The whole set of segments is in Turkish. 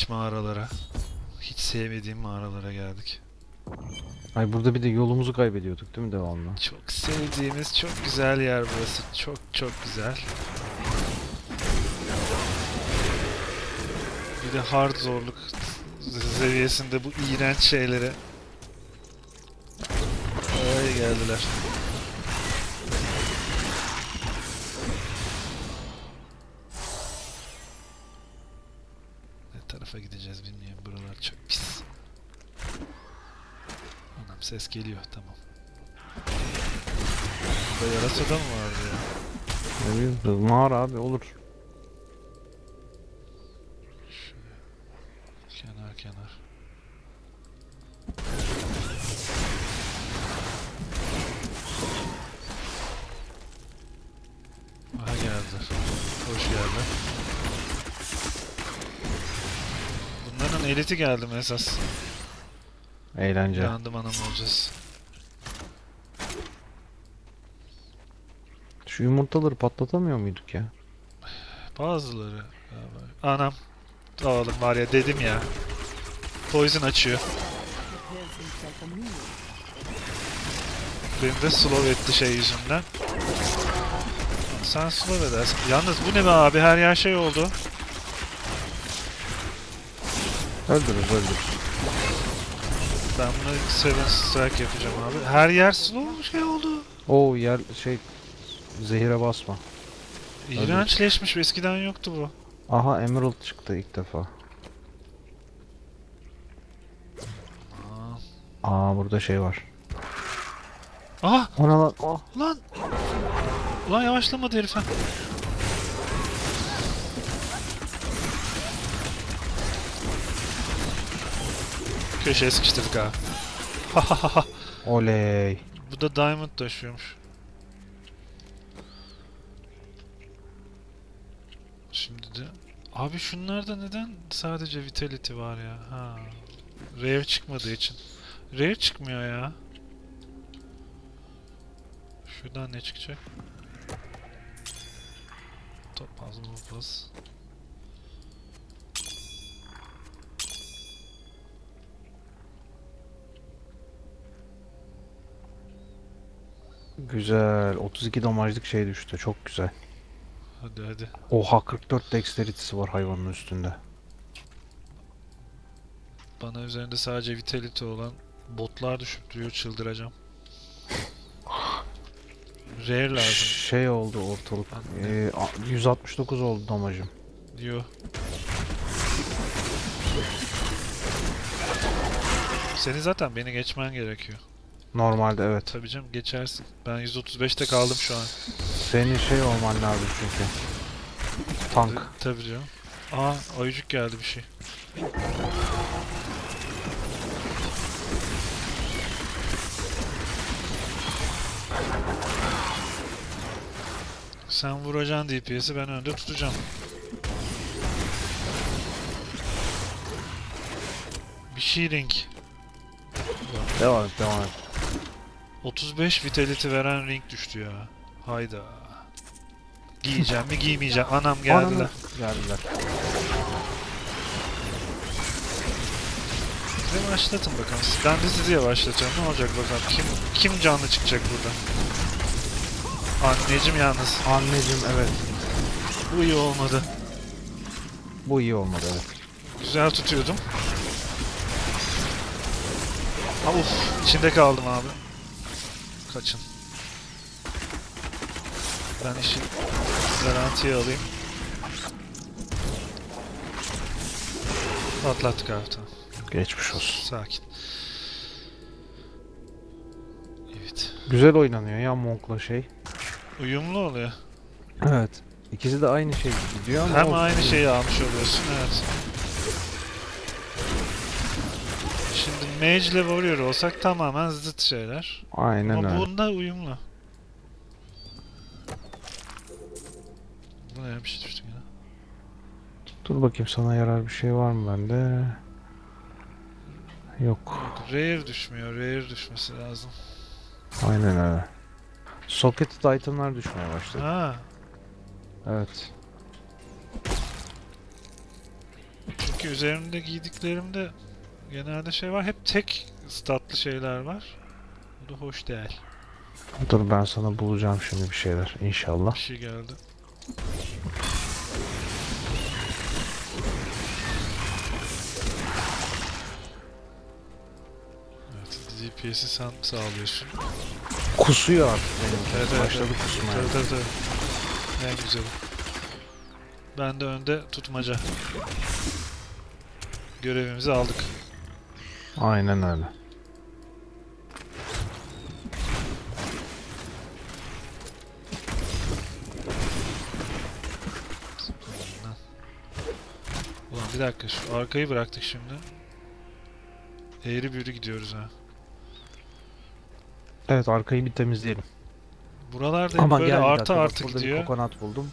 iğrenç mağaralara. Hiç sevmediğim mağaralara geldik. Ay burada bir de yolumuzu kaybediyorduk değil mi devamlı? Çok sevdiğimiz çok güzel yer burası. Çok çok güzel. Bir de hard zorluk seviyesinde bu iğrenç şeylere Ay geldiler. Ses geliyor tamam. Burada yarasa da mı vardı ya? Ne bileyim, mağara abi olur. Kenar kenar. Aha geldiler. Hoş geldi. Bunların eliti geldi mi esas? Eğlence. Yandım anam olacağız. Şu yumurtaları patlatamıyor muyduk ya? Bazıları. Anam. Oğlum var ya dedim ya. Poison açıyor. Beni de slow etti şey yüzünden. Sen slow edersin. Yalnız bu ne be abi her yer şey oldu. Öldürürüz öldürürüz. Ben buna Seven Strike yapacağım abi. Her yer slow şey oldu. Oo yer şey zehire basma. İğrençleşmiş eskiden yoktu bu. Aha Emerald çıktı ilk defa. Aa. Burada şey var. Ah Ona lan. Oh. lan. Ulan yavaşlamadı herif Köşeye sıkıştırdık ha. Oley. Bu da diamond taşıyormuş. Şimdi de abi şunlarda neden sadece vitality var ya? Ha. Rare çıkmadığı için. Rare çıkmıyor ya. Şuradan ne çıkacak? Topaz mopaz. Güzel. 32 damajlık şey düştü. Çok güzel. Hadi hadi. Oha 44 dexterity'si var hayvanın üstünde. Bana üzerinde sadece vitality olan botlar düşüp duruyor çıldıracağım. Rare lazım Şey oldu ortalık. Ee, a- 169 oldu damajım. diyor. Senin zaten beni geçmen gerekiyor. Normalde evet. Tabii canım geçersin. Ben 135'te kaldım şu an. Senin şey olman lazım çünkü. Tank. Tabii canım. Aa ayıcık geldi bir şey. Sen vuracaksın DPS'i ben önde tutacağım. Bir şey ring. Devam et devam et. 35 vitality veren ring düştü ya. Hayda. Giyeceğim mi giymeyeceğim. Anam geldiler. Ananı- Geldiler. Size yavaşlatın bakalım. Ben de sizi yavaşlatacağım. Ne olacak bakalım. Kim kim canlı çıkacak burada? Anneciğim yalnız. Anneciğim evet. Bu iyi olmadı. Bu iyi olmadı evet. Güzel tutuyordum. Ha uf. içinde kaldım abi. Kaçın. Ben işi garantiye alayım. Atlattık abi tamam. Geçmiş olsun. Sakin. Evet. Güzel oynanıyor ya Monk'la şey. Uyumlu oluyor. Evet. İkisi de aynı şey gidiyor ama Hem aynı şeyi almış oluyorsun evet. Mage ile Warrior olsak tamamen zıt şeyler. Aynen Ama öyle. bunda uyumlu. Bu ne bir şey düştü yine. Dur bakayım sana yarar bir şey var mı bende? Yok. Rare düşmüyor. Rare düşmesi lazım. Aynen öyle. Socketed itemlar düşmeye başladı. Ha, Evet. Çünkü üzerimde giydiklerimde genelde şey var. Hep tek statlı şeyler var. Bu da hoş değil. Dur ben sana bulacağım şimdi bir şeyler inşallah. Bir şey geldi. Evet, DPS'i sen sağlıyorsun. Kusuyor artık benim. Evet, evet, Başladı evet. kusmaya. Tabii tabii tabii. En güzeli. Ben de önde tutmaca. Görevimizi aldık. Aynen öyle. Lan. Ulan bir dakika şu arkayı bıraktık şimdi. Eğri büğrü gidiyoruz ha. Evet arkayı bir temizleyelim. Buralarda Ama böyle gel bir artı dakika, bak artı burada bir gidiyor. kokonat buldum.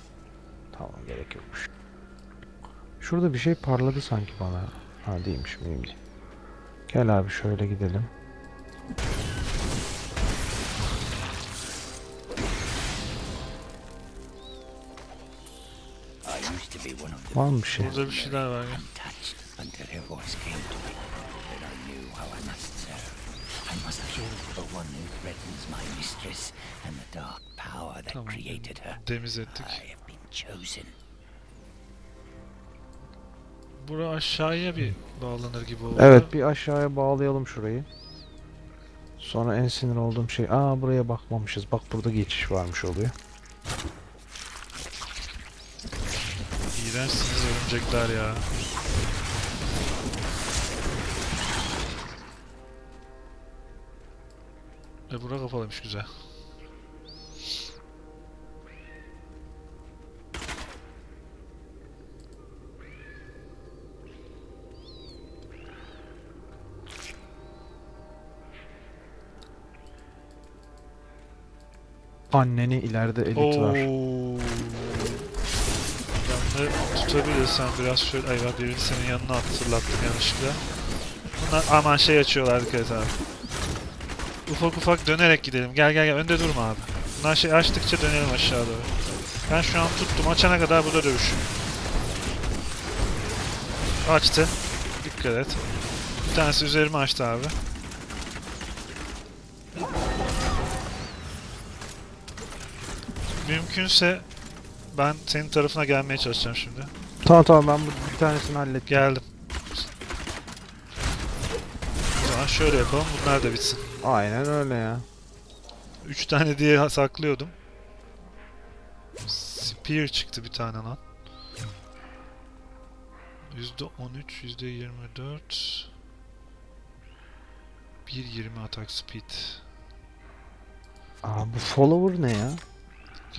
Tamam gerek yokmuş. Şurada bir şey parladı sanki bana. Ha değilmiş mühim değil. Gel abi şöyle gidelim. Var mı bir şey? Burada bir şeyler var ya. Tamam. Demiz ettik. Bura aşağıya bir bağlanır gibi oldu. Evet bir aşağıya bağlayalım şurayı. Sonra en sinir olduğum şey aa buraya bakmamışız. Bak burada geçiş varmış oluyor. İğrençsiniz örümcekler ya. E bura kapalıymış güzel. Anneni ileride elit Oo. var. De tutabilirsen biraz şöyle ayva birini senin yanına hatırlattım yanlışlıkla. Bunlar aman şey açıyorlar dikkat abi. Ufak ufak dönerek gidelim. Gel gel gel önde durma abi. Bunlar şey açtıkça dönelim aşağı doğru. Ben şu an tuttum. Açana kadar burada dövüş. Açtı. Dikkat et. Bir tanesi üzerime açtı abi. Mümkünse ben senin tarafına gelmeye çalışacağım şimdi. Tamam tamam ben bu bir tanesini hallettim. Geldim. O zaman şöyle yapalım. Bunlar da bitsin. Aynen öyle ya. 3 tane diye saklıyordum. Spear çıktı bir tane lan. %13, %24 1.20 atak speed. Aa bu follower ne ya?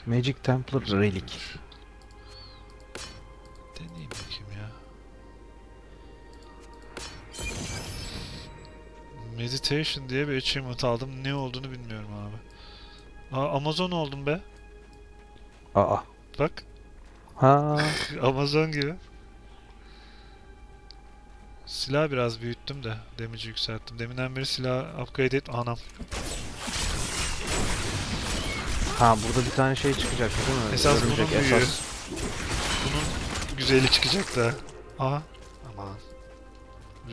Magic Templar Relic. Deneyeyim bakayım ya. Meditation diye bir achievement aldım. Ne olduğunu bilmiyorum abi. Aa, Amazon oldum be. Aa. Bak. Ha. Amazon gibi. Silah biraz büyüttüm de damage'i yükselttim. Deminden beri silah upgrade et anam. Ha burada bir tane şey çıkacak değil mi? Esas bunun Örümcek büyüğü. esas. Bunun güzeli çıkacak da. Aha. Aman.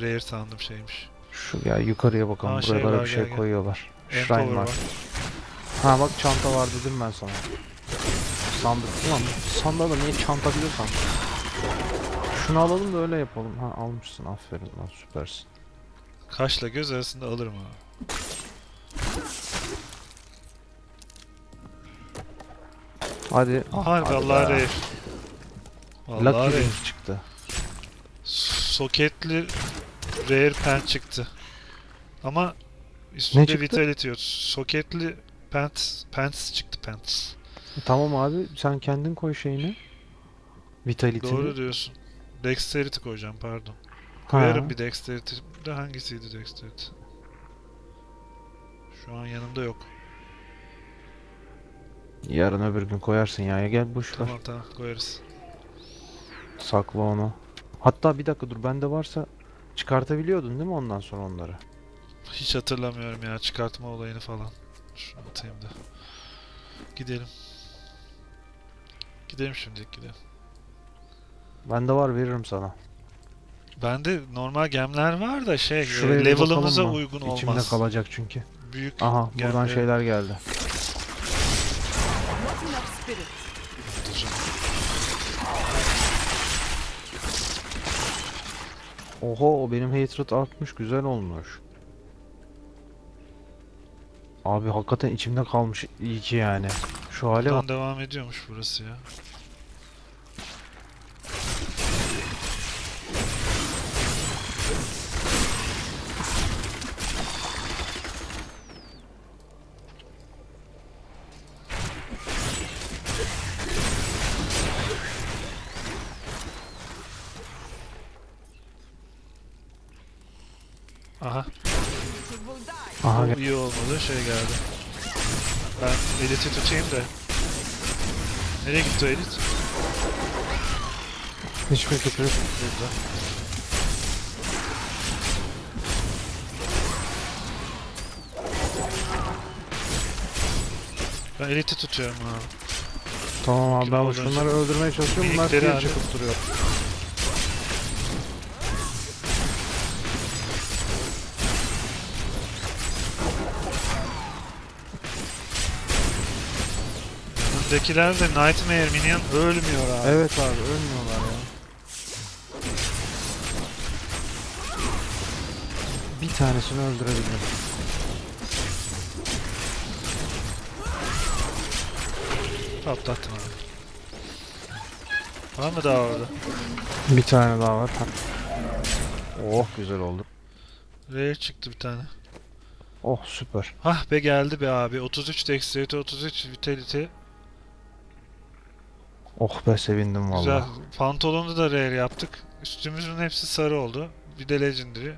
Rare sandım şeymiş. Şu ya yukarıya bakalım. Aa, şey Buralara var, bir şey gel, gel. koyuyorlar. Empower Shrine var. var. Ha bak çanta var dedim ben sana. Sandık. Ulan sandığa niye çanta biliyorsan. Şunu alalım da öyle yapalım. Ha almışsın aferin lan süpersin. Kaşla göz arasında alırım abi. Hadi. Harbi hadi Allah Lucky rare. Ring çıktı. Soketli rare pen çıktı. Ama üstünde çıktı? vitality yok. Soketli pants, pants çıktı pants. E, Tamam abi sen kendin koy şeyini. Vitality'ni. Doğru diyorsun. Dexterity koyacağım pardon. Ha. Koyarım bir dexterity. De hangisiydi dexterity? Şu an yanımda yok. Yarın öbür gün koyarsın ya. Gel boş ver. Tamam tamam koyarız. Sakla onu. Hatta bir dakika dur bende varsa çıkartabiliyordun değil mi ondan sonra onları? Hiç hatırlamıyorum ya çıkartma olayını falan. Şunu atayım da. Gidelim. Gidelim şimdilik gidelim. Bende var veririm sana. Bende normal gemler var da şey Şuraya e, level'ımıza uygun İçimde olmaz. kalacak çünkü. Büyük Aha buradan gemleri- şeyler geldi. Oho benim hatred artmış güzel olmuş. Abi hakikaten içimde kalmış iyi ki yani. Şu hale bak. Buradan devam ediyormuş burası ya. Aha. Aha bu iyi olmadı şey geldi. Ben Elit'i tutayım da. Nereye gitti o Elit? hiçbir fikrim. Burada. Ben Elit'i tutuyorum abi. Tamam abi Kim ben şunları öldürmeye çalışıyorum. Bunlar hallet. çıkıp duruyor. Yanındakiler de Nightmare Minion ölmüyor abi. Evet abi ölmüyorlar ya. Bir tanesini öldürebildim. Patlattım abi. Var mı daha orada? Bir tane daha var. Oh güzel oldu. Rare çıktı bir tane. Oh süper. Hah be geldi be abi. 33 Dexterity, 33 Vitality. Oh be sevindim Güzel. vallahi. Pantolonu da rare yaptık. Üstümüzün hepsi sarı oldu. Bir de Legendary.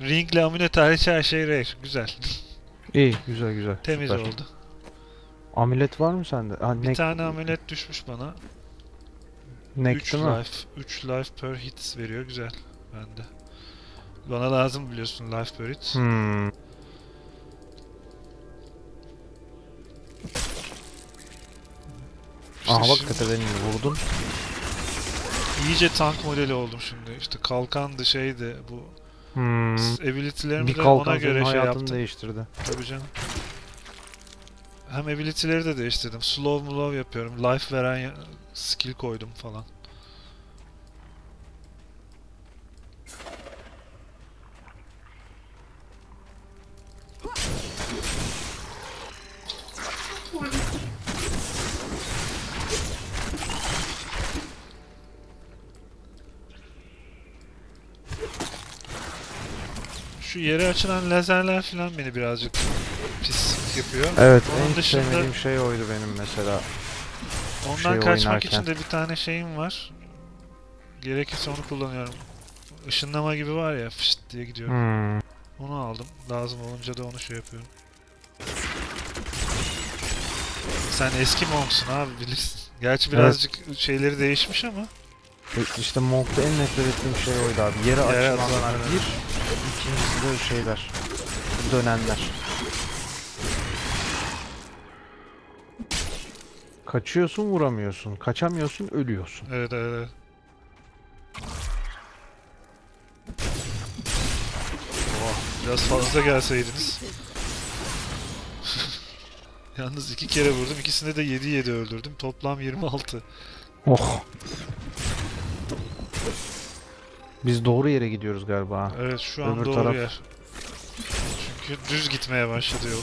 Ringle amulet hariç her şey rare. Güzel. İyi güzel güzel. Temiz süper. oldu. Amulet var mı sende? Ha, Bir tane amulet düşmüş bana. nek 3 değil mi? life. 3 life per hit veriyor. Güzel. Bende. Bana lazım biliyorsun life per hit. Hmm. Aha bak tepeden vurdun. iyice tank modeli oldum şimdi. İşte kalkandı şeydi bu. Hmm. Ability'lerimi Bir de ona göre şey yaptım. değiştirdi. Tabii canım. Hem ability'leri de değiştirdim. Slow move yapıyorum. Life veren skill koydum falan. Açılan lazerler falan beni birazcık pis yapıyor. Evet Onun en dışında- sevmediğim şey oydu benim mesela. Ondan şey kaçmak oynarken. için de bir tane şeyim var. Gerekirse onu kullanıyorum. Işınlama gibi var ya fışt diye gidiyorum. Hmm. Onu aldım. Lazım olunca da onu şey yapıyorum. Sen eski monksun abi bilirsin. Gerçi Evet. birazcık şeyleri değişmiş ama. E, İşte Monk'ta en nefret ettiğim şey oydu abi. Yere açılanlar bir, ikincisi de şeyler. Dönenler. Kaçıyorsun vuramıyorsun. Kaçamıyorsun ölüyorsun. Evet evet. evet. Oh, biraz fazla gelseydiniz. Yalnız iki kere vurdum. İkisinde de 7-7 öldürdüm. Toplam 26. Oh. Biz doğru yere gidiyoruz galiba. Evet şu an Öbür doğru taraf- yer. Çünkü düz gitmeye başladı yol.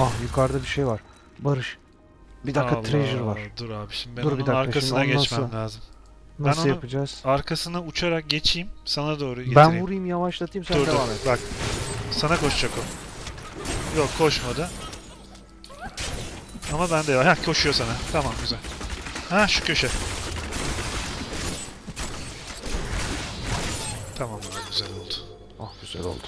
Ah yukarıda bir şey var. Barış. Bir dakika Allah, treasure var. Dur abi şimdi ben Dur bir onun dakika, arkasına şimdi geçmem nasıl- lazım. Nasıl onu- yapacağız? Arkasına uçarak geçeyim sana doğru getireyim. Ben vurayım yavaşlatayım sen dur devam dur et. bak. Sana koşacak o. Yok koşmadı. Ama ben de ya. Heh, koşuyor sana. Tamam güzel. Ha şu köşe. Tamam güzel oldu. Ah güzel oldu.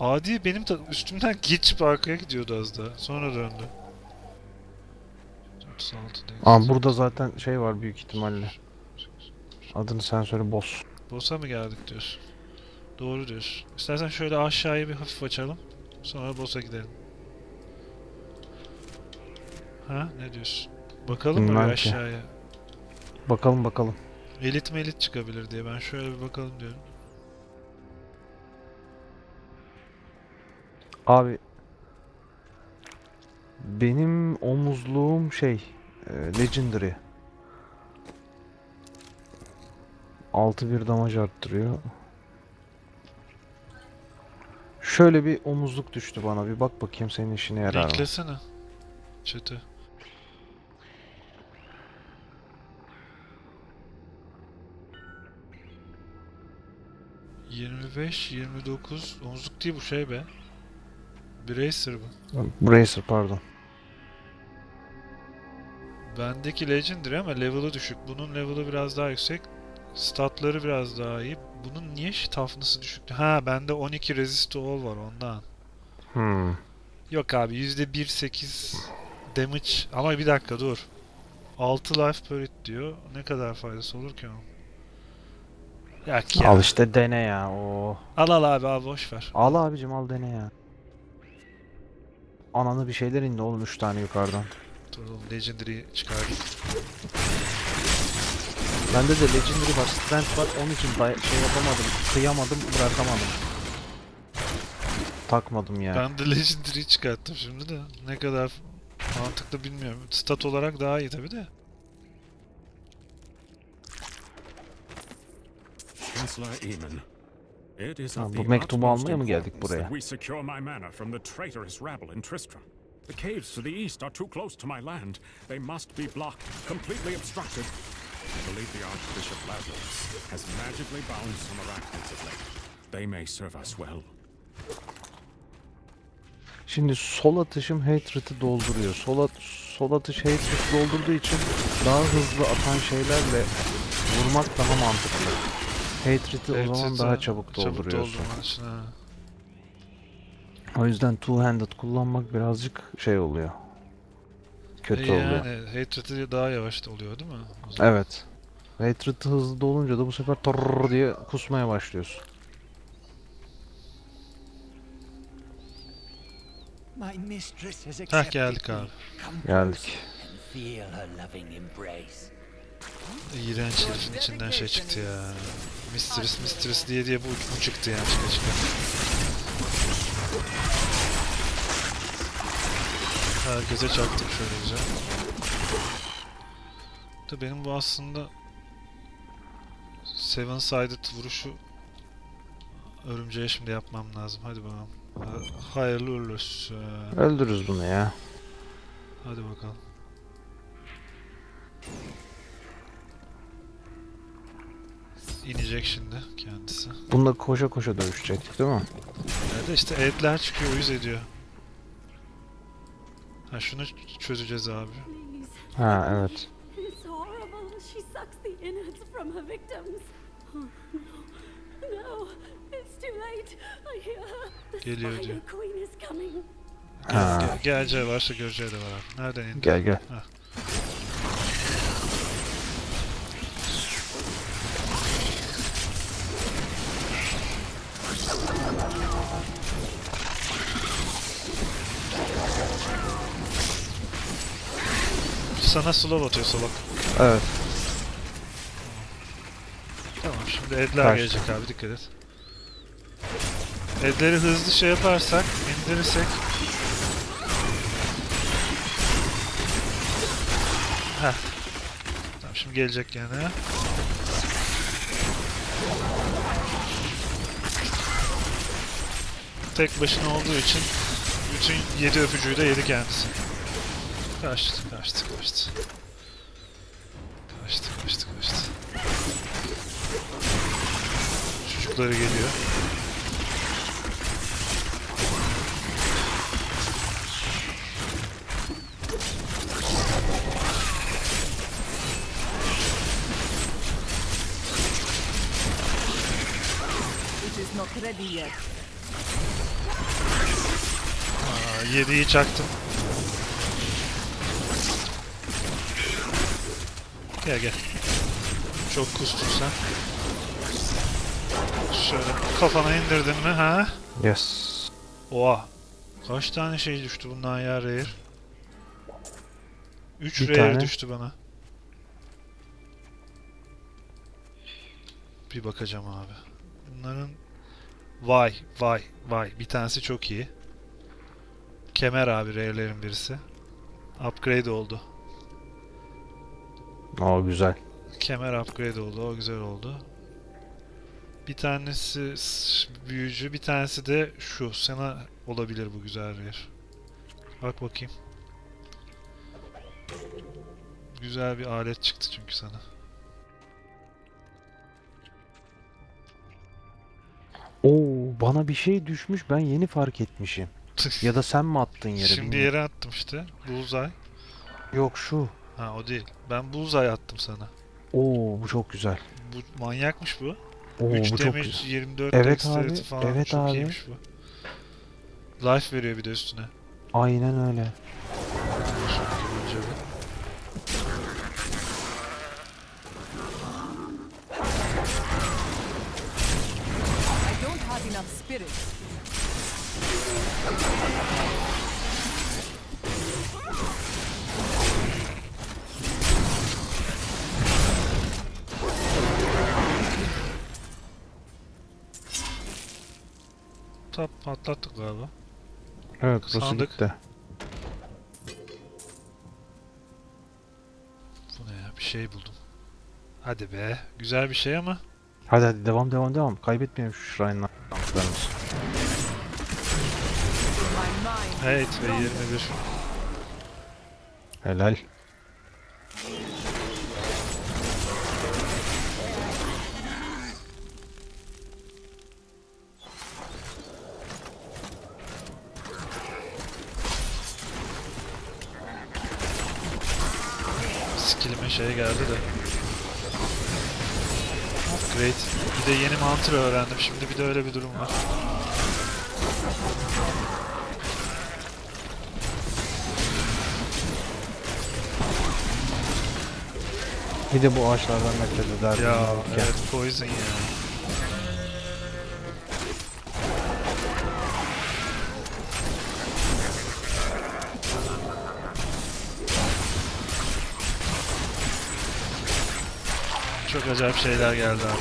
Adi benim de üstümden geçip arkaya gidiyordu az daha. Sonra döndü. 36 değil. Aa burada zaten şey var büyük ihtimalle. Adını sen söyle boss. Boss'a mı geldik diyorsun? Doğru diyorsun. İstersen şöyle aşağıya bir hafif açalım. Sonra boss'a gidelim. Ha ne diyorsun? Bakalım mı Bilmem bir ki. aşağıya? Bakalım bakalım. Elit melit çıkabilir diye ben şöyle bir bakalım diyorum. Abi benim omuzluğum şey e, Legendary 6 bir damage arttırıyor. Şöyle bir omuzluk düştü bana. Bir bak bakayım senin işine yarar mı? Linklesene. Chat'e. ...25, 29... Omuzluk değil bu şey be. Bracer bu. Bracer pardon. Bendeki Legendary ama level'ı düşük. Bunun level'ı biraz daha yüksek. Statları biraz daha iyi. Bunun niye toughness'ı düşüktü? Ha bende 12 resist all var ondan. Hmm. Yok abi %1.8 damage ama bir dakika dur. 6 life per hit diyor. Ne kadar faydası olur ki onun? Yak ya. Al işte dene ya. Oo. Al al abi al boş ver. Al abicim al dene ya. Ananı bir şeyler indi oğlum 3 tane yukarıdan. Dur oğlum Legendary çıkardım. Bende de Legendary var, Strength var. Onun için şey yapamadım, kıyamadım, bırakamadım. Takmadım ya. Ben de Legendary çıkarttım şimdi de. Ne kadar mantıklı bilmiyorum. Stat olarak daha iyi tabi de. Of bu mektubu almaya mı geldik buraya? The caves to the east are too close to my land. They must be blocked, completely obstructed. I believe the Archbishop Lazarus has magically bound some arachnids of late. They may serve us well. Şimdi sol atışım Hatred'ı dolduruyor. Sol, at sol atış Hatred doldurduğu için daha hızlı atan şeylerle vurmak daha mantıklı. Hatred'i o zaman daha çabuk Çabuk dolduruyorsun. ha. O yüzden two-handed kullanmak birazcık şey oluyor. Kötü E oluyor. yani Hatred'i daha yavaş oluyor değil mi? O zaman. Evet. Hatred hızlı dolunca da bu sefer torrrr diye kusmaya başlıyorsun. Heh geldik abi. Geldik. İğrenç herifin içinden şey çıktı ya. Mistress mistress diye diye bu, bu çıktı yani çıka çıka. Herkese çaktım şöyle güzel. Da benim bu aslında Seven Sided vuruşu örümceğe şimdi yapmam lazım. Hadi bakalım. Ha- Hayırlı uğurlu olsun. Öldürürüz bunu ya. Hadi bakalım. İnecek şimdi kendisi. Bununla koşa koşa dövüşecektik değil mi? Nerede işte edler çıkıyor, uyuz ediyor. Ha şunu çözeceğiz abi. Ha evet. Oh, Geliyor diyor. Ha. Gel, geleceği varsa göreceği de var abi. Nereden indi? Gel gel. Ha. Sana slow atıyor salak. Evet. Tamam şimdi Edler Kaçtı. gelecek abi dikkat et. Edleri hızlı şey yaparsak, indirirsek Heh. Tamam şimdi gelecek yani. Tek başına olduğu için bütün yedi öpücüğü de yedi kendisi. Kaçtı, kaçtı, kaçtı. Kaçtı, kaçtı, kaçtı. Çocukları geliyor. Not ready yet. Aa, yediği çaktım. Gel gel. Çok kustun sen. Şöyle kafana indirdin mi ha? Yes. Oha. Kaç tane şey düştü bundan ya rare? 3 Bir rare tane. düştü bana. Bir bakacağım abi. Bunların vay vay vay bir tanesi çok iyi. Kemer abi rare'lerin birisi. Upgrade oldu. Aa güzel. Kemer upgrade oldu. O güzel oldu. Bir tanesi büyücü, bir tanesi de şu. Sana olabilir bu güzel rare. Bak bakayım. Güzel bir alet çıktı çünkü sana. Oo bana bir şey düşmüş ben yeni fark etmişim. Ya da sen mi attın yere? Şimdi bilmiyorum. yere attım işte. Bullseye. Yok şu. Ha o değil. Ben bullseye attım sana. Oo bu çok güzel. Bu manyakmış bu. Oo 3 bu çok damage, güzel. 24 Evet dexterity abi, falan. evet Çok abi. iyiymiş bu. Life veriyor bir de üstüne. Aynen öyle. Tap patlattık galiba. Evet burası Sandık. gitti. Bu ne ya? Bir şey buldum. Hadi be. Güzel bir şey ama. Hadi hadi devam devam devam. Kaybetmeyelim şu mind. Evet ve 21. Helal. Şey geldi de. Great. Bir de yeni mantra öğrendim. Şimdi bir de öyle bir durum var. Bir de bu ağaçlardan nefret ederdim. Ya evet poison ya. Çok acayip şeyler geldi abi.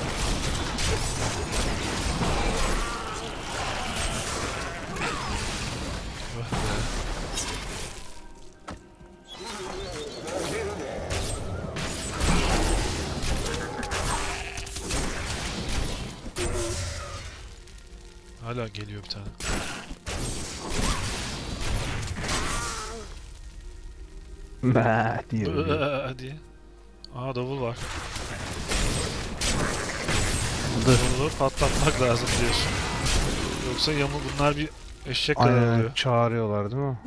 Hala geliyor bir tane. Diyor. diye. Aa davul var. Davulu patlatmak lazım diyorsun. Yoksa yamul bunlar bir eşek kadar Aynen oluyor. çağırıyorlar değil mi?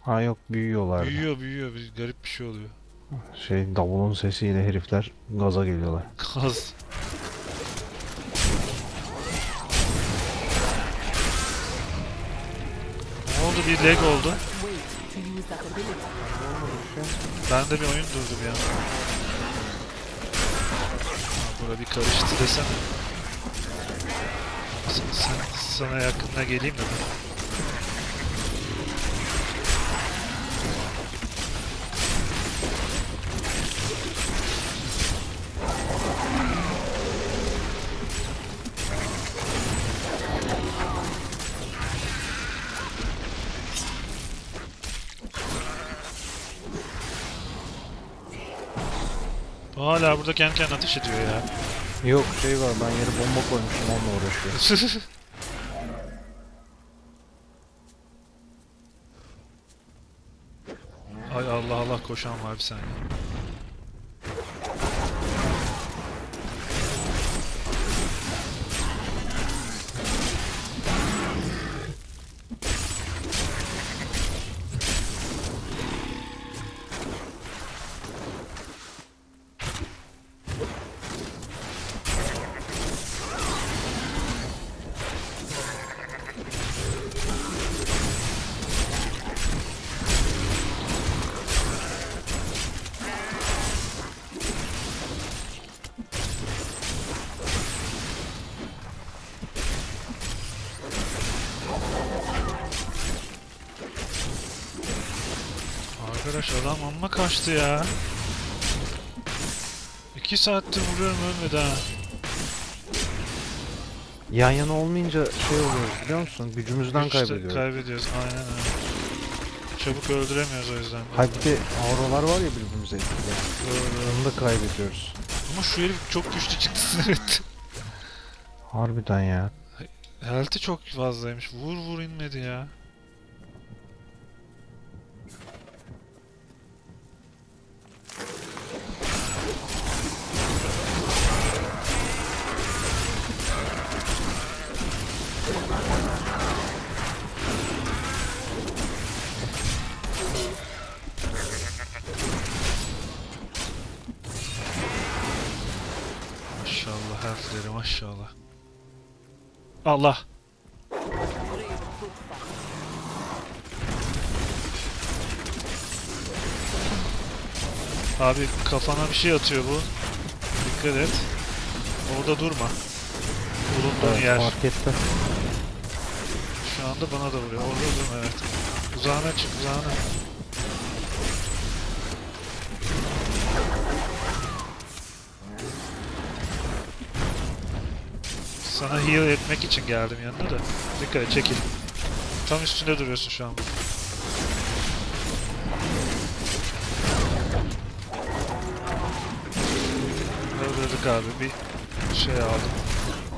Ha yok büyüyorlar. Büyüyor büyüyor bir garip bir şey oluyor. Şey davulun sesiyle herifler gaza geliyorlar. Kaz. Ne oldu bir lag oldu. Ability. Bende bir oyun durdu bir an. Ha, bura bir karıştı desene. Sen, sen, sana yakınına geleyim de ben. Hala burada kendi kendine ateş ediyor ya. Yok şey var ben yere bomba koymuşum onunla uğraşıyor. Ay Allah Allah koşan var bir saniye. Arkadaş adam amma kaçtı ya. İki saattir vuruyorum ölmedi ha. Yan yana olmayınca şey oluyor biliyor musun? Gücümüzden Güçte kaybediyoruz. Kaybediyoruz aynen öyle. Çabuk öldüremiyoruz o yüzden. Hayır bir de var ya birbirimize. Doğru. Onu da kaybediyoruz. Ama şu herif çok güçlü çıktı evet. Harbiden ya. Health'i çok fazlaymış. Vur vur inmedi ya. Health'leri maşallah. Allah. Abi kafana bir şey atıyor bu. Dikkat et. Orada durma. Bulunduğun Evet, yer. fark etti. Şu anda bana da vuruyor. Orada durma evet. Uzağına çık uzağına. Sana heal etmek için geldim yanına da. Dikkat et çekil. Tam üstünde duruyorsun şu an. Öldürdük abi. Bir şey aldım.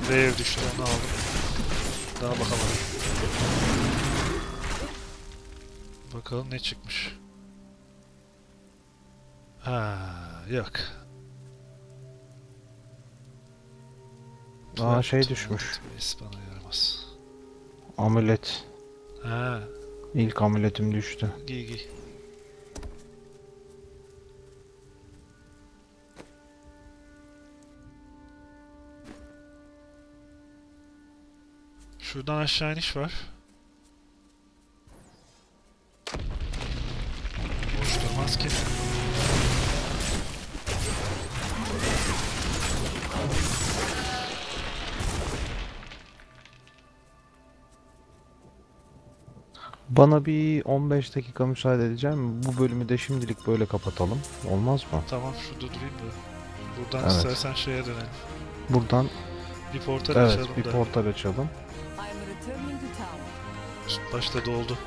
Wave düştü onu aldım. Daha bakalım. Bakalım ne çıkmış. Ha, yok. Aa, şey düşmüş. Bana yaramaz. Amulet. Ha, İlk amuletim düştü. giy giy. Şuradan aşağı iniş var. Boş durmaz ki. Bana bir 15 dakika müsaade edeceğim? Bu bölümü de şimdilik böyle kapatalım. Olmaz mı? Tamam şurada durayım da. Buradan Evet. istersen şeye dönelim. Buradan Bir portal evet açalım bir da. portal açalım. Başta doldu.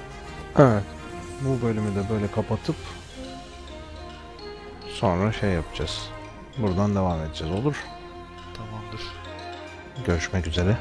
Evet. Bu bölümü de böyle kapatıp sonra şey yapacağız. Buradan devam edeceğiz olur. Tamamdır. Görüşmek üzere.